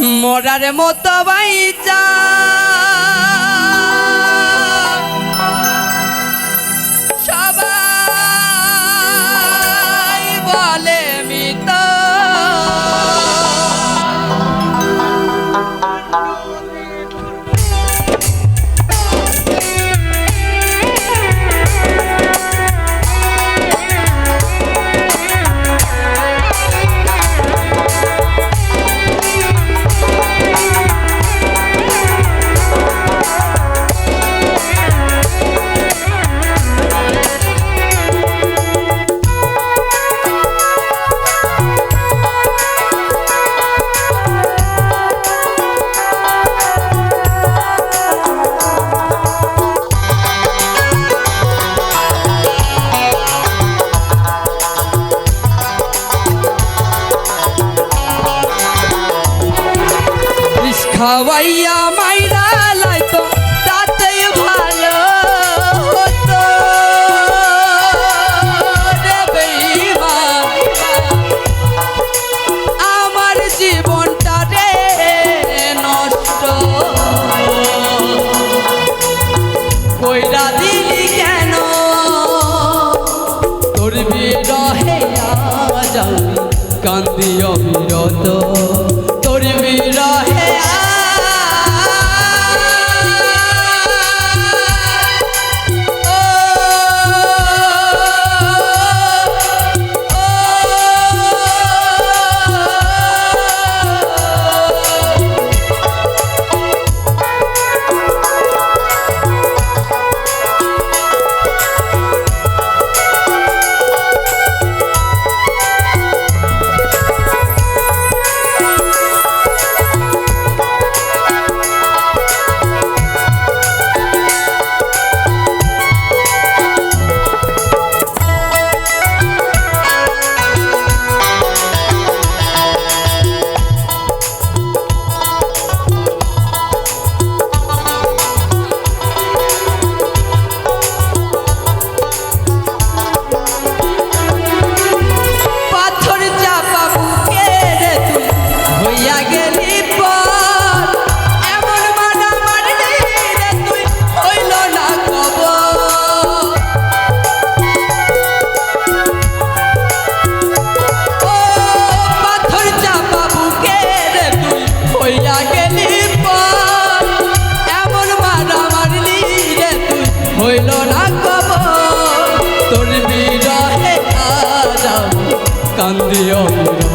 মরার মতো বাইচা। খাওয়াইয়া মাইরা লাইতো তাতেই ভালো হতো। আমার জীবনটা রে নষ্ট। কইরা দিলি কেন? তোর বিরহে যাও কান্দি অবিরত কান্দি অমৃত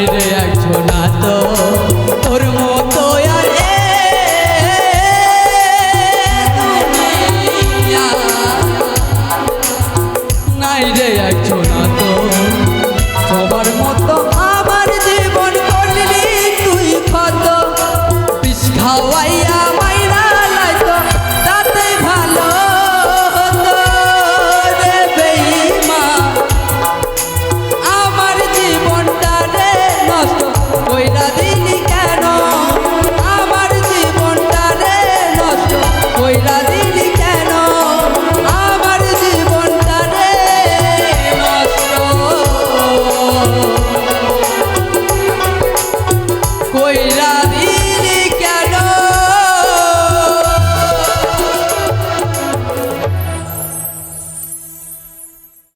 বাইরে আছো না তো তোর মতো নাই রে আছো না তো তোমার মতো আর